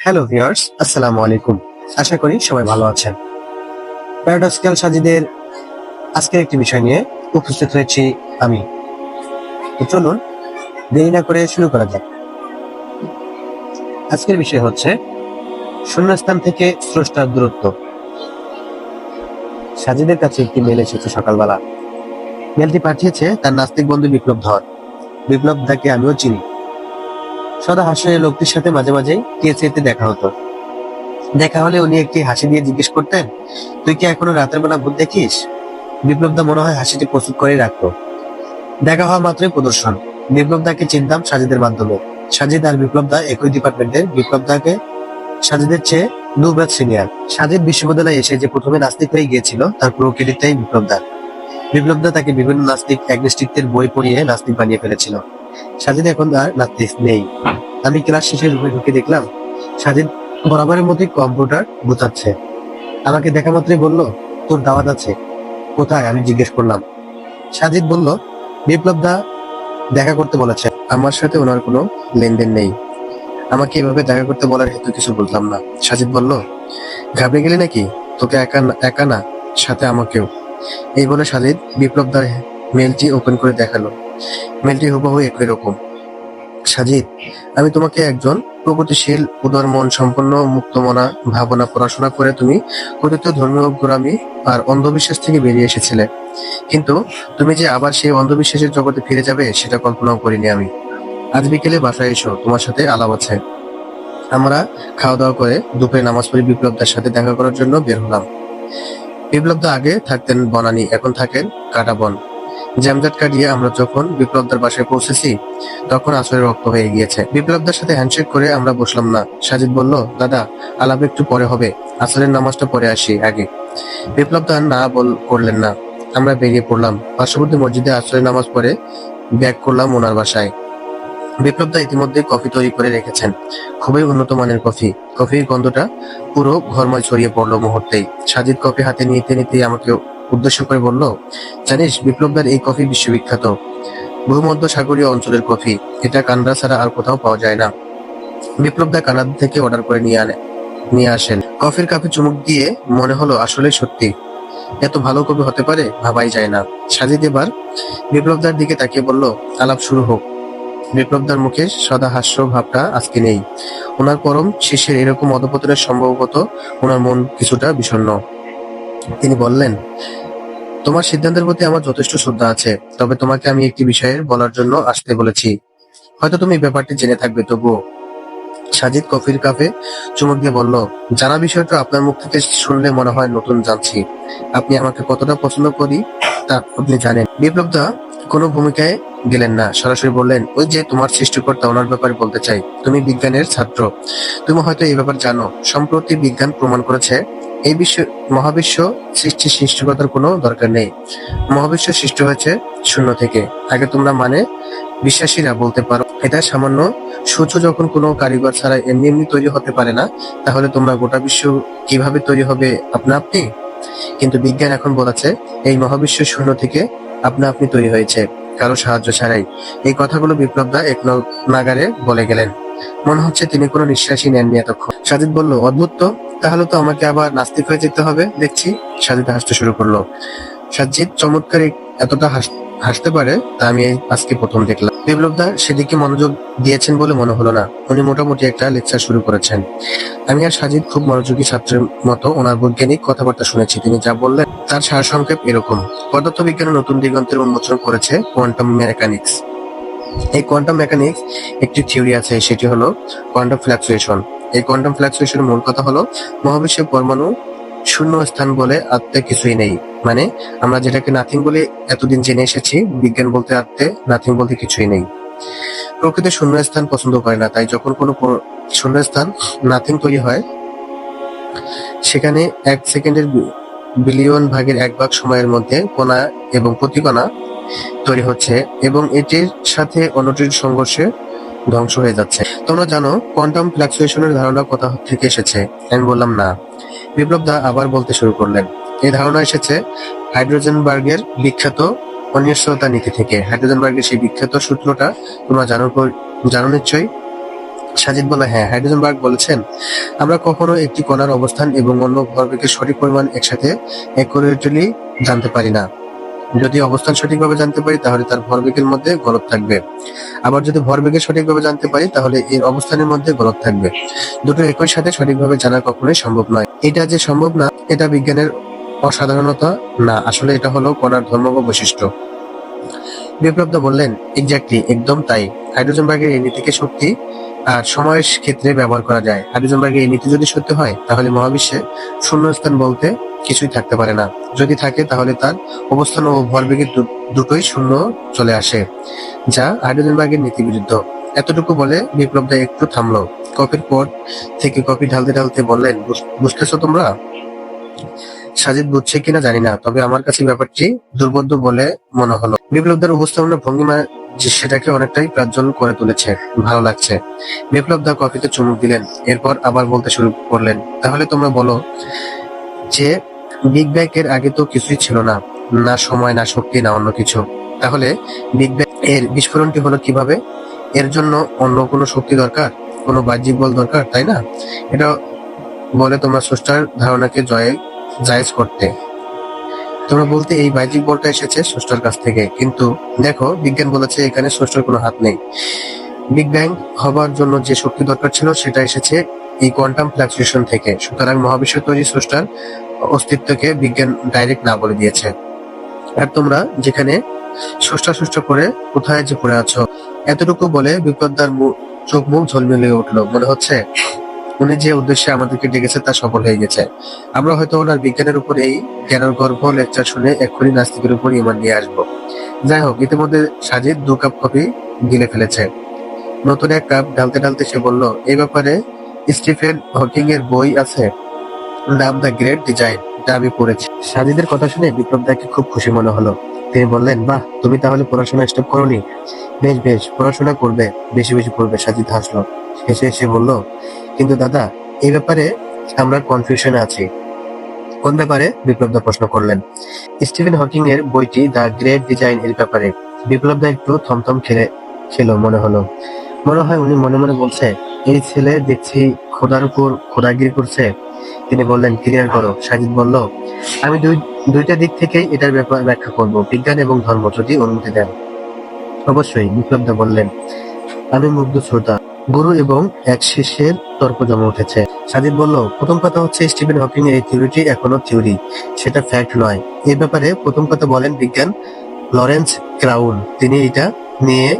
Hello viewers আসসালামু আলাইকুম আশা করি সবাই ভালো আছেন। প্যারাডক্সিক্যাল সাজিদের আজকের একটি বিষয় নিয়ে উপস্থিত হয়েছি আমি। চলুন, দেরি না করে শুরু করা যাক। আজকের বিষয় হচ্ছে, শূন্যস্থান থেকে স্রষ্টার দূরত্ব। সাজিদের কাছে একটি মেল এসেছে সকালবেলা। মেলটি পাঠিয়েছে তার নাস্তিক বন্ধু বিপ্লব ধর। বিপ্লব দাকে আমিও চিনি। সদা হাসির লোকটির সাথে মাঝে মাঝে টিএসএতে দেখা হতো। দেখা হলে উনি একটি হাসি দিয়ে জিজ্ঞেস করতেন, তুই কি এখনও রাতের বেলা ভূত দেখিস? বিপ্লব দা মনে হয় হাসিটি প্রস্তুত করে রাখতো। দেখা হওয়া মাত্রই প্রদর্শন। বিপ্লব দাকে চিনতাম সাজিদের মাধ্যমে। সাজিদ আর বিপ্লব দা একই ডিপার্টমেন্টের। বিপ্লব দাকে সাজিদের চেয়ে দু ব্যাচ সিনিয়র। সাজিদ বিশ্ববিদ্যালয়ে এসে যে প্রথমে নাস্তিক হয়ে গিয়েছিল, তার পুরো ক্রেডিটটাই বিপ্লব দা বিপ্লব তাকে বিভিন্ন নাস্তিক অ্যাগনিস্টিকদের বই পড়িয়ে নাস্তিক বানিয়ে ফেলেছিল। সাজিদ এখন আর নাস্তিক নেই। আমি ক্লাস শেষে রুমে ঢুকে দেখলাম সাজিদ বরাবরের মধ্যে কম্পিউটার গুছাচ্ছে আমাকে দেখা মাত্রই বলল, তোর দাওয়াত আছে। কোথায়? আমি জিজ্ঞেস করলাম। সাজিদ বলল বিপ্লব দা দেখা করতে বলেছে। আমার সাথে ওনার কোনো লেনদেন নেই। আমাকে এভাবে দেখা করতে বলার হেতু কিছু বললাম না। সাজিদ বলল, ঘাবড়ে গেলি নাকি? তোকে একা একা না, সাথে আমাকেও। এই বলে সাজিদ বিপ্লব দার মেলটি ওপেন করে দেখাল। মেলটি হুবহু একই রকম। সাজিদ, আমি তোমাকে একজন প্রগতিশীল, উদার মন সম্পন্ন মুক্তমনা, ভাবনা পড়াশোনা করে তুমি কথিত ধর্মীয় গোড়ামি আর অন্ধবিশ্বাস থেকে বেরিয়ে এসেছিলে। কিন্তু তুমি যে আবার সেই অন্ধবিশ্বাসের জগতে ফিরে যাবে, সেটা কল্পনাও করিনি আমি। আজ বিকেলে বাসায় এসো, তোমার সাথে আলাপ আছে। আমরা খাওয়া দাওয়া করে দুপুরে নামাজ পড়ে বিপ্লবদার সাথে দেখা করার জন্য বের হলাম। বিপ্লবদা আগে থাকতেন বনানি, এখন থাকেন কাটাবন জ্যামজাট কাটিয়ে আমরা যখন বিপ্লবদার বাসায় পৌঁছেছি, তখন আসলে রক্ত হয়ে গিয়েছে। বিপ্লবদার সাথে হ্যান্ডশেক করে আমরা বসলাম না। সাজিদ বলল, দাদা, আলাপ একটু পরে হবে। আসরের নামাজটা পরে আসি আগে। বিপ্লবদা না বল, করলেন না। আমরা বেরিয়ে পড়লাম। পার্শ্ববর্তী মসজিদে আসরের নামাজ পরে ব্যাক করলাম ওনার বাসায়। বিপ্লবদা ইতিমধ্যে কফি তৈরি করে রেখেছেন। খুবই উন্নত মানের কফি। কফির গন্ধটা পুরো ঘরময় ছড়িয়ে পড়ল মুহূর্তেই। সাজিদ কফি হাতে নিতে নিতে আমাকে উদ্দেশ্য করে বলল, জানিস, বিপ্লবদার এই কফি বিশ্ববিখ্যাত। ভূমধ্য সাগরীয় অঞ্চলের কফি। এটা কানাডা ছাড়া আর কোথাও পাওয়া যায় না। বিপ্লবদা কানাডা থেকে অর্ডার করে নিয়ে আনে, নিয়ে আসেন। কফির কাপে চুমুক দিয়ে মনে হলো আসলে সত্যি। এত ভালো কবি হতে পারে? ভাবাই যায় না। সাজিদ এবার বিপ্লবদার দিকে তাকিয়ে বলল, আলাপ শুরু হোক। বিপ্লবদার মুখে সদা হাস্য ভাবটা আজকে নেই। ওনার পরম শিষ্যের এরকম অধপতনের সম্ভবত ওনার মন কিছুটা বিষণ্ণ। তিনি বললেন, তোমার সিদ্ধান্তের প্রতি আমার যথেষ্ট শ্রদ্ধা আছে, তবে তোমাকে আমি একটি বিষয়ে বলার জন্য আসতে বলেছি। হয়তো তুমি ব্যাপারটি জেনে থাকবে, তবুও। সাজিদ কফির কাপে চুমুক দিয়ে বলল, জানা বিষয়টা আপনার মুখ থেকে শুনলে মনে হয় নতুন জানছি। আপনি আমাকে কতটা পছন্দ করি তা আপনি জানেন। বিপ্লব দা কোনো ভূমিকায় গেলেন না। সরাসরি বললেন, ওই যে তোমার সৃষ্টিকর্তা, ওনার ব্যাপারে বলতে চাই। তুমি বিজ্ঞানের ছাত্র। তুমি হয়তো এই ব্যাপার জানো। সম্প্রতি বিজ্ঞান প্রমাণ করেছে এই বিশ্ব মহাবিশ্ব সৃষ্টি সৃষ্টিকতার কোনো দরকার নেই। মহাবিশ্ব সৃষ্টি হয়েছে শূন্য থেকে। আগে তোমরা মানে বিশ্বাসীরা বলতে পারো, এটা সামান্য সূর্য যখন কোনো কারিগর ছাড়া এমনি এমনি তৈরি হতে পারে না, তাহলে তোমরা গোটা বিশ্ব কীভাবে তৈরি হবে আপনা আপনি? কিন্তু বিজ্ঞান এখন বলেছে, এই মহাবিশ্ব শূন্য থেকে আপনা আপনি তৈরি হয়েছে, কারও সাহায্য ছাড়াই। এই কথাগুলো বিপ্লব দা এক নাগারে বলে গেলেন। মনে হচ্ছে তিনি কোনো নিঃশ্বাসই নেননি এতক্ষণ। সাজিদ বলল, অদ্ভুত তো। তাহলে তো আমাকে আবার নাস্তিক হয়ে যেতে হবে। দেখছি সাজিদ হাসতে শুরু করল। সাজিদ চমৎকার এতটা হাস- হাসতে পারে, তা আমি আজকে প্রথম দেখলাম। বিপ্লবদা সেদিকে মনোযোগ দিয়েছেন বলে মনে হলো না। উনি মোটামুটি একটা লেকচার শুরু করেছেন। আমি আর সাজিদ খুব মনোযোগী ছাত্রের মতো ওনার বৈজ্ঞানিক কথাবার্তা শুনেছি। তিনি যা বললেন, তার সারসংক্ষেপ এরকম। পদার্থবিজ্ঞানের নতুন দিগন্তের উন্মোচন করেছে কোয়ান্টাম মেকানিক্স। এই কোয়ান্টাম মেকানিক্স একটি থিওরি আছে, সেটি হলো কোয়ান্টাম ফ্ল্যাকচুয়েশন। এই কোয়ান্টাম ফ্ল্যাকচুয়েশনের মূল কথা হলো, মহাবিশ্বের পরমাণু শূন্য স্থান বলে আত্মে কিছুই নেই। মানে আমরা যেটাকে নাথিং বলে এতদিন জেনে এসেছি, বিজ্ঞান বলতে আত্মে নাথিং বলতে কিছুই নেই। প্রকৃতি শূন্য স্থান পছন্দ করে না, তাই যখন কোনো শূন্য স্থান নাথিং তৈরি হয়, সেখানে এক সেকেন্ডের বিলিয়ন ভাগের এক ভাগ সময়ের মধ্যে কণা এবং প্রতিকণা তৈরি হচ্ছে এবং এটির সাথে অন্যটির সংঘর্ষে ধ্বংস হয়ে যাচ্ছে। তোমরা জানো কোয়ান্টাম ফ্লাকচুয়েশনের ধারণা কোথা থেকে এসেছে? আমি বললাম, না। বিপ্লব দা আবার বলতে শুরু করলেন। এই ধারণা এসেছে হাইড্রোজেনবার্গের বিখ্যাত অনিশ্চয়তা নীতি থেকে। হাইড্রোজেনবার্গের সেই বিখ্যাত সূত্রটা তোমরা জানো জানো নিশ্চয়ই? সাজিদ বলে হ্যাঁ হাইড্রোজেনবার্গ বলেছেন, আমরা কখনো একটি কণার অবস্থান এবং অন্য ভরবেগের সঠিক পরিমাণ একসাথে অ্যাকুরেটলি জানতে পারি না। যদি অবস্থান সঠিকভাবে জানতে পারি, তাহলে তার ভরবেগের মধ্যে গলদ থাকবে। আবার যদি ভরবেগের সঠিকভাবে জানতে পারি, তাহলে এর অবস্থানের মধ্যে গলদ থাকবে। দুটো একই সাথে সঠিকভাবে জানা কখনোই সম্ভব নয়। এটা যে সম্ভব না, এটা বিজ্ঞানের অসাধারণতা না। আসলে এটা হলো কণার ধর্ম বা বৈশিষ্ট্য। বিপ্লব বললেন এক্স্যাক্টলি একদম তাই। হাইড্রোজেনবার্গের এই নীতিকে শক্তি আর সময়ের ক্ষেত্রে ব্যবহার করা যায়। হাইড্রোজেনবার্গের এই নীতি যদি সত্য হয়, তাহলে মহাবিশ্বে শূন্যস্থান বলতে কিছুই থাকতে পারে না। যদি থাকে, তাহলে তার অবস্থান ও ভরবেগের দুটোই শূন্য চলে আসে, যা হাইড্রোজেনবার্গের নীতি বিরুদ্ধ এতটুকু বলে বিপ্লব দা একটু থামলো। কফির পর থেকে কফি ঢালতে ঢালতে বললেন, "বুঝ- বুঝতেছো তোমরা? সাজিদ, বুঝছে কিনা জানি না, তবে আমার কাছে ব্যাপারটি দুর্বোধ্য বলে মনে হলো। বিপ্লবদার উপস্থাপনা ভঙ্গিমা যে সেটাকে অনেকটাই প্রাজ্বল করে তুলেছে, ভালো লাগছে। বিপ্লব দা কফিতে চুমুক দিলেন, এরপর আবার বলতে শুরু করলেন, তাহলে তোমরা বলো যে বিগ ব্যাং এর আগে তো কিছুই ছিল না না সময়, না শক্তি, না অন্য কিছু। তাহলে বিগ ব্যাং এর বিস্ফোরণটি হলো কীভাবে? এর জন্য অন্য কোনো শক্তি দরকার? কোনো বাহ্যিক বল দরকার? তাই না? এটা বলে তোমরা স্রষ্টার ধারণাকে জয়, জায়েজ করতে। তোমরা বলতে এই বাহ্যিক বলটা এসেছে স্রষ্টার কাছ থেকে। কিন্তু দেখো, বিজ্ঞান বলেছে এখানে স্রষ্টার কোনো হাত নেই। বিগ ব্যাং হবার জন্য যে শক্তি দরকার ছিল, সেটা এসেছে এই কোয়ান্টাম ফ্লাকচুয়েশন থেকে। সুতরাং মহাবিশ্ব তৈরি স্রষ্টার অস্তিত্বকে বিজ্ঞান ডাইরেক্ট না বলে দিয়েছে। আর তোমরা যেখানে স্রষ্টা স্রষ্টা করে কোথায় যে পড়ে আছো, এতটুকু বলে বিপদার চোখ মুখ ঝলমিলে উঠল। মনে হচ্ছে উনি যে উদ্দেশ্যে আমাদেরকে ডেকেছে তা সফল হয়ে গেছে। আমরা হয়তো ওনার বিজ্ঞানের উপর এই জ্ঞানের গর্ভ লেকচার শুনে এক্ষুনি নাস্তিকের উপর ইমান নিয়ে আসব। যাই হোক, ইতিমধ্যে সাজিদ দু কাপ কফি গিলে ফেলেছে। নতুন এক কাপ ঢালতে ঢালতে সে বলল, এই ব্যাপারে স্টিফেন হকিং এর বই আছে নাম দ্য গ্রেট ডিজাইন যা আমি পড়েছি। সাজিদের কথা শুনে বিপ্লব দাকে খুব খুশি মনে হলো। তিনি বললেন, বাহ, তুমি তাহলে পড়াশোনা স্টপ করনি? বেশ বেশ, পড়াশোনা করবে, বেশি বেশি পড়বে সাজিদ হাসলো। শেষে এসে বলল, কিন্তু দাদা, এই ব্যাপারে আমরা কনফিউশনে আছি। কোন ব্যাপারে? বিপ্লব দা প্রশ্ন করলেন। স্টিফেন হকিং এর বইটি দ্য গ্রেট ডিজাইন এর ব্যাপারে। বিপ্লব দা একটু থমথম খেলে, খেলো মনে হলো। মনে হয় উনি মনে মনে বলছে এই ছেলে দেখছি খোদার উপর খোদাগিরি করছে। তিনি বললেন, ক্লিয়ার করো। সাজিদ বলল, আমি দুই, দুইটা দিক থেকেই এটার ব্যাপার ব্যাখ্যা করব, বিজ্ঞান এবং ধর্ম, যদি অনুমতি দেন। অবশ্যই বিপ্লবদা বললেন, আমি মুগ্ধ শ্রোতা। গুরু এবং এক শিষ্যের তর্ক জমে উঠেছে। সাজিদ বলল, প্রথম কথা হচ্ছে, স্টিফেন হকিং এর থিওরিটি এখনও থিওরি, সেটা ফ্যাক্ট নয়। এই ব্যাপারে প্রথম কথা বলেন বিজ্ঞান লরেন্স ক্রাউন। তিনি এটা নিয়ে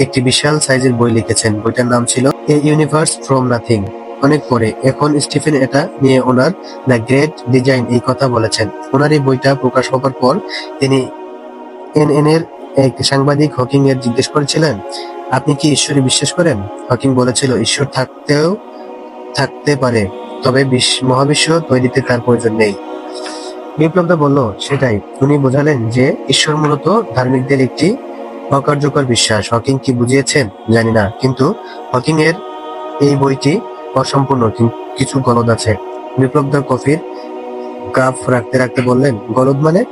একটি বিশাল সাইজের বই লিখেছেন। বইটার নাম ছিল এ ইউনিভার্স ফ্রম নাথিং অনেক পরে এখন স্টিফেন এটা নিয়ে ওনার দ্য গ্রেট ডিজাইন এই কথা বলেছেন। ওনার এই বইটা প্রকাশ হবার পর তিনি এনএন এর এক সাংবাদিক হকিং এর জিজ্ঞেস করেছিলেন, আপনি কি ঈশ্বরে বিশ্বাস করেন? হকিং বলেছিল, ঈশ্বর থাকতেও থাকতে পারে, তবে বিশ্ব- মহাবিশ্ব তৈরিতে তার প্রয়োজন নেই। বিপ্লবদা বলল, সেটাই। উনি বোঝালেন যে ঈশ্বর মূলত ধার্মিকদের একটি অকার্যকর বিশ্বাস। হকিং কি বুঝিয়েছেন? জানি না। কিন্তু হকিং এর এই বইটি অসম্পূর্ণ। কিছু গলদ আছে। বিপ্লব দা কফির কাপ রাখতে রাখতে বললেন, গলদ মানে?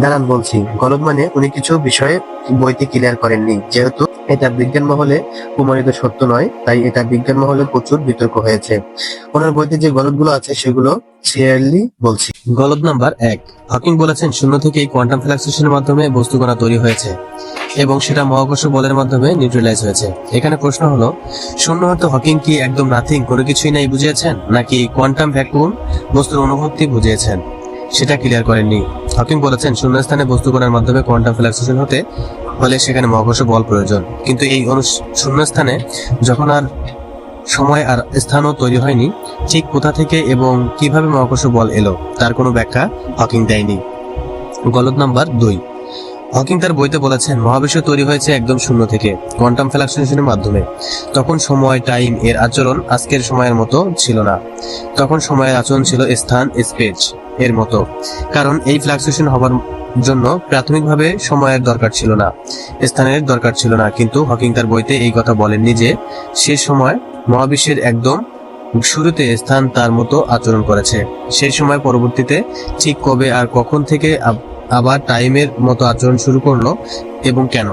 দাঁড়ান বলছি, গলদ মানে উনি কিছু বিষয়ে বইতে ক্লিয়ার করেননি। যেহেতু এটা বিজ্ঞান মহলে প্রমাণিত সত্য নয়, তাই এটা বিজ্ঞান মহলে প্রচুর বিতর্ক হয়েছে। ওনার বইতে যে গলদগুলো আছে, সেগুলো ক্লিয়ারলি বলছি। গলদ নাম্বার এক হকিং বলেছেন, শূন্য থেকে কোয়ান্টাম ফ্লাকচুয়েশনের মাধ্যমে বস্তু কণা তৈরি হয়েছে এবং সেটা মহাকর্ষ বলের মাধ্যমে নিউট্রালাইজ হয়েছে। এখানে প্রশ্ন হলো, শূন্য হতে হকিং কি একদম নাথিং কোনো কিছুই নাই বুঝিয়েছেন? নাকি কোয়ান্টাম ভ্যাকুয়াম বস্তুর অনুভূতি বুঝিয়েছেন? সেটা ক্লিয়ার করেননি। হকিং বলেছেন, শূন্যস্থানে বস্তু কণার মাধ্যমে কোয়ান্টাম ফ্লাকচুয়েশন হতে হলে সেখানে মহাকর্ষ বল প্রয়োজন। কিন্তু এই শূন্যস্থানে যখন আর সময় আর স্থানও তৈরি হয়নি, ঠিক কোথা থেকে এবং কীভাবে মহাকর্ষ বল এলো, তার কোনো ব্যাখ্যা হকিং দেয়নি। গলত নাম্বার দুই। হকিং তার বইতে বলেছেন, মহাবিশ্ব তৈরি হয়েছে একদম শূন্য থেকে, কোয়ান্টাম ফ্লাকচুয়েশনের মাধ্যমে। তখন সময়, টাইম এর আচরণ আজকের সময়ের মতো ছিল না। তখন সময়ের আচরণ ছিল স্থান, স্পেস এর মতো। কারণ এই ফ্লাকচুয়েশন হবার জন্য প্রাথমিকভাবে সময়ের দরকার ছিল না, স্থানের দরকার ছিল না। কিন্তু হকিং তার বইতে এই কথা বলেননি যে, সে সময় মহাবিশ্বের একদম শুরুতে স্থান তার মতো আচরণ করেছে। সেই সময় পরবর্তীতে ঠিক কবে আর কখন থেকে আবার টাইমের মতো আচরণ শুরু করল এবং কেন?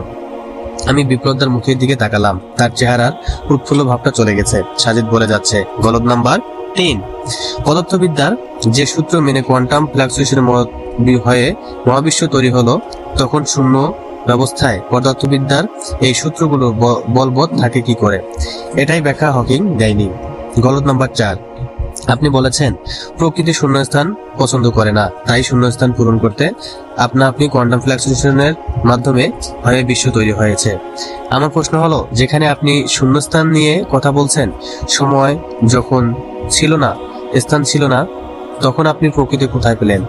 আমি বিপ্লবদার মুখের দিকে তাকালাম। তার চেহারার উৎফুল্ল ভাবটা চলে গেছে। সাজিদ বলে যাচ্ছে, গলদ নাম্বার তিন। পদার্থবিদ্যার যে সূত্র মেনে কোয়ান্টাম ফ্লাকচুয়েশন হয়ে মহাবিশ্ব তৈরি হলো, তখন শূন্য ব্যবস্থায় পদার্থবিদ্যার এই সূত্রগুলো বলবৎ থাকে কি করে? এটাই ব্যাখ্যা হকিং দেয়নি। গলদ নাম্বার চার। আপনি বলেছেন, প্রকৃতি শূন্যস্থান পছন্দ করে না, তাই শূন্যস্থান পূরণ করতে আপনা আপনি কোয়ান্টাম ফ্লাকচুয়েশনের মাধ্যমে হয়ে বিশ্ব তৈরি হয়েছে। আমার প্রশ্ন হলো, যেখানে আপনি শূন্যস্থান নিয়ে কথা বলছেন, সময় যখন ছিল না, স্থান ছিল না, তখন আপনি প্রকৃতি কোথায় পেলেন?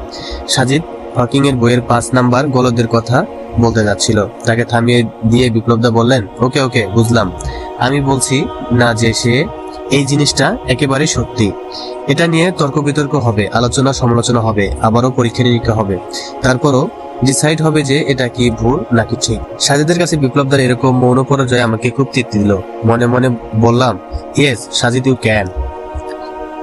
সাজিদ হকিং এর বইয়ের পাঁচ নাম্বার গলদের কথা বলতে যাচ্ছিল। তাকে থামিয়ে দিয়ে বিপ্লবদা বললেন, ওকে ওকে, বুঝলাম। আমি বলছি না যে সে এই জিনিসটা একেবারেই সত্যি। এটা নিয়ে তর্ক বিতর্ক হবে, আলোচনা সমালোচনা হবে, আবারও পরীক্ষা নিরীক্ষা হবে। তারপরও ডিসাইড হবে যে এটা কি ভুল নাকি ঠিক। সাজিদের কাছে বিপ্লবদার এরকম মৌন পরাজয় আমাকে খুব তৃপ্তি দিল। মনে মনে বললাম, yes, Sajid you can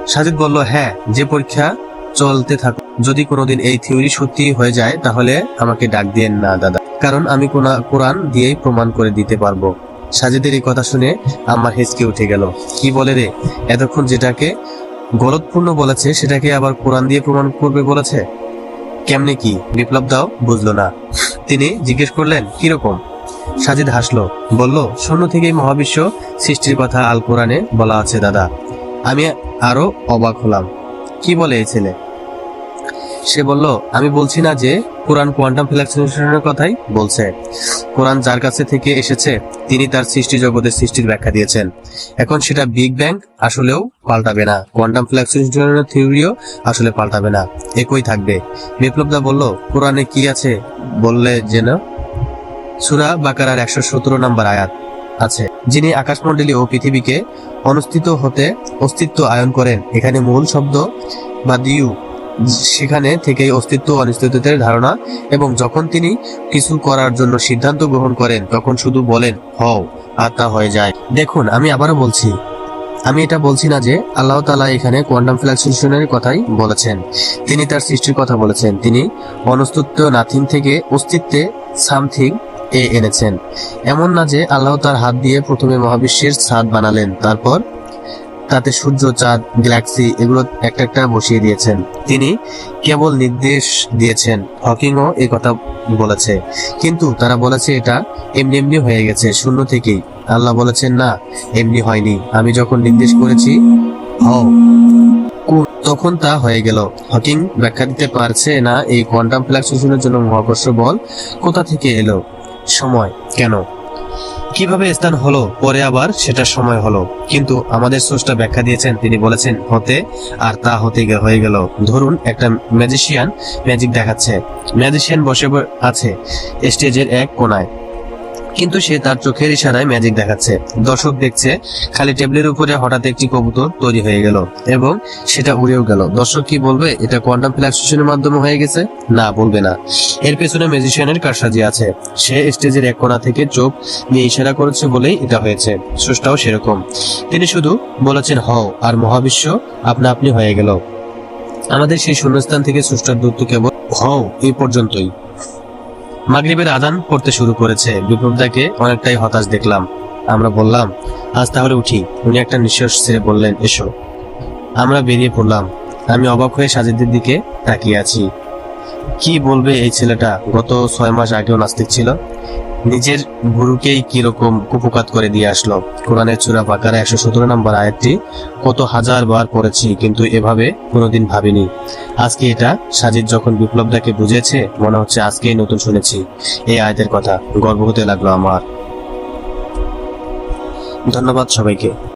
Sajid বলল হ্যাঁ যে পরীক্ষা চলতে থাক, যদি কোনোদিন এই থিওরি সত্যি হয়ে যায়, তাহলে আমাকে ডাক দিয়েন না, দাদা। কারণ আমি কোনা- কোরআন দিয়েই প্রমাণ করে দিতে পারব। সাজিদের এই কথা শুনে আমার হেসকে উঠে গেল। কি বলে রে? এতক্ষণ যেটাকে গলতপূর্ণ বলেছে, সেটাকে আবার কোরআন দিয়ে প্রমাণ করবে বলেছে? কেমনে কি? বিপ্লব দাও? বুঝলো না। তিনি জিজ্ঞেস করলেন, কীরকম? সাজিদ হাসলো, বলল, শূন্য থেকেই মহাবিশ্ব সৃষ্টির কথা আল কোরআনে বলা আছে, দাদা। আমি আরও অবাক হলাম। কি বলে এই ছেলে? সে বলল, আমি বলছি না যে কোরআন কোয়ান্টাম ফ্লাকচুয়েশনের কথাই বলছে। কোরআন যার কাছে থেকে এসেছে, তিনি তার সৃষ্টি জগতের সৃষ্টির ব্যাখ্যা দিয়েছেন। এখন সেটা বিগ ব্যাং আসলেও পাল্টাবে না। কোয়ান্টাম ফ্লাকচুয়েশনের থিওরিও আসলে পাল্টাবে না। একই থাকবে। বিপ্লবদা বলল, কোরআনে কি আছে বললে যেন? সুরা বাকারার একশো সতেরো নম্বর আয়াত আছে, যিনি আকাশমণ্ডলী ও পৃথিবীকে অনুষ্ঠিত হতে অস্তিত্ব আয়ন করেন। এখানে মূল শব্দ বা দিউ সেখানে থেকেই অস্তিত্ব ও অনিশ্চিততার ধারণা এবং যখন তিনি কিছু করার জন্য সিদ্ধান্ত গ্রহণ করেন, তখন শুধু বলেন, হও তা হয়ে যায়। দেখুন, আমি আবারও বলছি, আমি এটা বলছি না যে আল্লাহ তালা এখানে কোয়ান্টাম ফ্লাকচুয়েশনের কথাই বলেছেন। তিনি তার সৃষ্টির কথা বলেছেন। তিনি অনস্তিত্ব নাথিং থেকে অস্তিত্বে সামথিং এ এনেছেন। এমন না যে আল্লাহ তার হাত দিয়ে প্রথমে মহাবিশ্বের ছাদ বানালেন, তারপর তাতে সূর্য, চাঁদ, গ্যালাক্সি এগুলো একটা একটা বসিয়ে দিয়েছেন। তিনি কেবল নির্দেশ দিয়েছেন। হকিংও এই কথা বলেছে। কিন্তু তারা বলেছে এটা এমনি এমনি হয়ে গেছে, শূন্য থেকেই। আল্লাহ বলেছেন, না, এমনি হয়নি। আমি যখন নির্দেশ করেছি, হও। তখন তা হয়ে গেল। হকিং ব্যাখ্যা দিতে পারছে না, এই কোয়ান্টাম ফ্লাকচুয়েশনের জন্য মহাকর্ষ বল কোথা থেকে এলো? সময়। কেন? কীভাবে স্থান হলো, পরে আবার সেটা সময় হলো। কিন্তু আমাদের স্রষ্টা ব্যাখ্যা দিয়েছেন, তিনি বলেছেন, হতে আর তা হতে হয়ে গেল। ধরুন, একটা ম্যাজিশিয়ান ম্যাজিক দেখাচ্ছে। ম্যাজিশিয়ান বসে আছে স্টেজের এক কোনায়। কিন্তু সে তার চোখের ইশারায় ম্যাজিক দেখাচ্ছে। দর্শক দেখছে, খালি টেবিলের উপরে হঠাৎ একটি কবুতর তৈরি হয়ে গেল এবং সেটা উড়েও গেল। দর্শক কি বলবে, এটা কোয়ান্টাম ফ্লাকচুয়েশনের মাধ্যমে হয়ে গেছে? না, বলবে না। এর পেছনে ম্যাজিশিয়ানের কারসাজি আছে। সে স্টেজের এক কোণা থেকে চোখ নিয়ে ইশারা করেছে বলেই এটা হয়েছে। স্রষ্টাও সেরকম। তিনি শুধু বলেছেন, হও, আর মহাবিশ্ব আপনা আপনি হয়ে গেল। আমাদের সেই শূন্যস্থান থেকে স্রষ্টার দূরত্ব কেবল, হও, এই পর্যন্তই। মাগরিবের আদান করতে শুরু করেছে। বিপ্লবদাকে অনেকটাই হতাশ দেখলাম। আমরা বললাম, আজ তাহলে উঠি। উনি একটা নিঃশ্বাস ছেড়ে বললেন, এসো। আমরা বেরিয়ে পড়লাম। আমি অবাক হয়ে সাজিদের দিকে তাকিয়ে আছি। কি বলবে এই ছেলেটা? গত ছয় মাস আগেও নাস্তিক ছিল? নিজের গুরুকেই কীরকম কুপকাত করে দিয়ে আসলো? কোরআনের চূড়া বাকারা একশো সতেরো নম্বর আয়াতটি, কত হাজার বার পড়েছি, কিন্তু এভাবে কোনোদিন ভাবিনি। আজকে এটা সাজিদ যখন বিপ্লবদাকে বুঝেছে, মনে হচ্ছে আজকেই নতুন শুনেছি। এই আয়াতের কথা গর্ব হতে লাগল আমার। ধন্যবাদ সবাইকে।